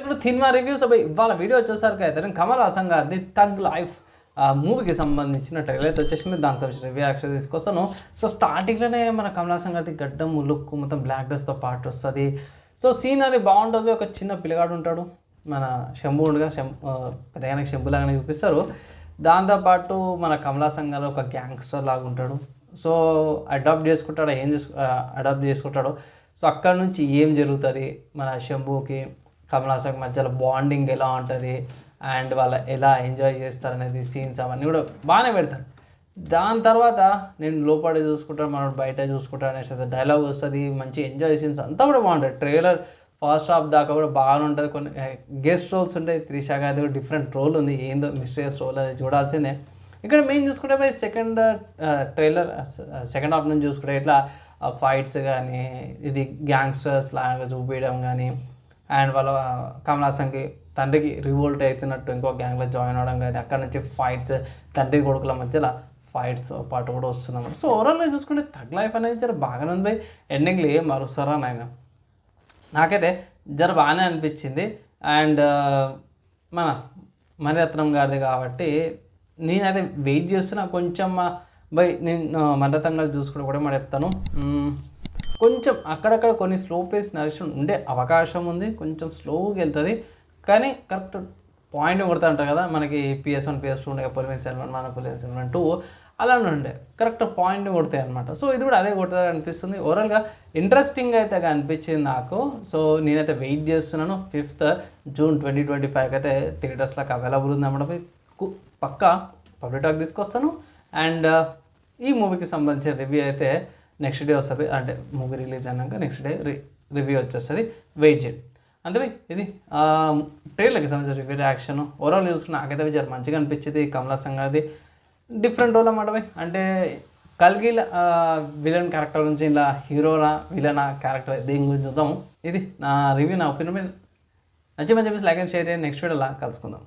ఇప్పుడు cinema reviews ఇవాళ video వచ్చేసరికి అయితే కమల్ హాసన్ గారిది టగ్ లైఫ్ మూవీకి సంబంధించిన ట్రైలర్ అయితే వచ్చేసింది. దాని సంబంధించిన రివ్యూ యాక్షన్ తీసుకొస్తాను. సో స్టార్టింగ్లోనే మన కమల్ హాసన్ గారిది గడ్డం లుక్ మొత్తం బ్లాక్ డ్రెస్తో పాటు వస్తుంది. సో సీనరీ బాగుంటుంది. ఒక చిన్న పిల్లగాడు ఉంటాడు. మన శంభు ఉండగా శం పెద్దగానే శంభులాగానే చూపిస్తారు. దాంతోపాటు మన కమల్ గారు ఒక గ్యాంగ్స్టర్ లాగా ఉంటాడు. సో అడాప్ట్ చేసుకుంటాడో ఏం చేసు అడాప్ట్ చేసుకుంటాడో. సో అక్కడ నుంచి ఏం జరుగుతుంది? మన శంభుకి కమల్ హాసన్ మధ్యలో బాండింగ్ ఎలా ఉంటుంది అండ్ వాళ్ళు ఎలా ఎంజాయ్ చేస్తారు అనేది సీన్స్ అవన్నీ కూడా బాగానే పెడతారు. దాని తర్వాత నేను లోపల చూసుకుంటాను మనం బయట చూసుకుంటాను అనేసి డైలాగ్ వస్తుంది మంచి ఎంజాయ్ సీన్స్ అంతా కూడా బాగుంటుంది ట్రైలర్ ఫస్ట్ హాఫ్ దాకా కూడా బాగానే ఉంటుంది. కొన్ని గెస్ట్ రోల్స్ ఉంటాయి. త్రిషా గారి కూడా డిఫరెంట్ రోల్ ఉంది. ఏందో మిస్టేస్ రోల్ అది చూడాల్సిందే. ఇక్కడ మెయిన్ చూసుకుంటే పోయి సెకండ్ ట్రైలర్ సెకండ్ హాఫ్ నుంచి చూసుకుంటే ఇట్లా ఫైట్స్ కానీ ఇది గ్యాంగ్స్టర్స్ లాగా చూపించడం కానీ అండ్ వాళ్ళ కమల్ హాసన్కి తండ్రికి రివోల్ట్ అవుతున్నట్టు ఇంకో గ్యాంగ్లో జాయిన్ అవడం కానీ అక్కడ నుంచి ఫైట్స్ తండ్రి కొడుకుల మధ్యలో ఫైట్స్ పాటు కూడా వస్తుందన్నమాట సో ఓవరాల్గా చూసుకుంటే తగ్ లైఫ్ అనేది జర బాగానే ఉంది. ఎండింగ్లో ఏం మరుస్తారా నాయన? నాకైతే జర బాగానే అనిపించింది. అండ్ మన మణిరత్నం గారిది కాబట్టి నేనైతే వెయిట్ చేస్తున్నా. కొంచెం బై నేను మణిరత్నం గారు చూసుకుంటే కూడా మరి చెప్తాను. కొంచెం అక్కడక్కడ కొన్ని స్లో పేస్ నరేషన్ ఉండే అవకాశం ఉంది కొంచెం స్లోగా వెళ్తుంది. కానీ కరెక్ట్ పాయింట్ కొడతా ఉంటారు కదా మనకి పిఎస్ వన్ పిఎస్ టూ ఉండే పొలిమెన్ సెవెన్ మన పొలిమెన్ సెవెన్ టూ అలానే ఉండే. కరెక్ట్ పాయింట్ కొడతాయి అనమాట సో ఇది కూడా అదే కొడతారు అనిపిస్తుంది. ఓవరాల్గా ఇంట్రెస్టింగ్ అయితే అనిపించింది నాకు. సో నేనైతే వెయిట్ చేస్తున్నాను. Fifth June twenty twenty five అయితే థియేటర్స్లోకి అవైలబుల్ ఉంది కు- పక్కా పబ్లిక్ టాక్ తీసుకొస్తాను. అండ్ ఈ మూవీకి సంబంధించిన రివ్యూ అయితే నెక్స్ట్ డే వస్తుంది అంటే మూవీ రిలీజ్ అయినాక నెక్స్ట్ డే రి రివ్యూ వచ్చేస్తుంది వెయిట్ చేయండి అంటే ఇది ట్రైలర్కి సంబంధించిన రివ్యూ రియాక్షన్ ఓవరాల్ చూసుకున్న నాకైతే విచారు మంచిగా అనిపించింది కమలా సంగాది డిఫరెంట్ రోల్ అన్నమాట అంటే కల్కి విలన్ క్యారెక్టర్ నుంచి ఇలా హీరోనా విలనా క్యారెక్టర్ దేని గురించి చూద్దాం ఇది నా రివ్యూ నా ఒపీనియన్ నచ్చి మంచి లైక్ అండ్ షేర్ చేయండి. నెక్స్ట్ వీడియోలా కలుసుకుందాం.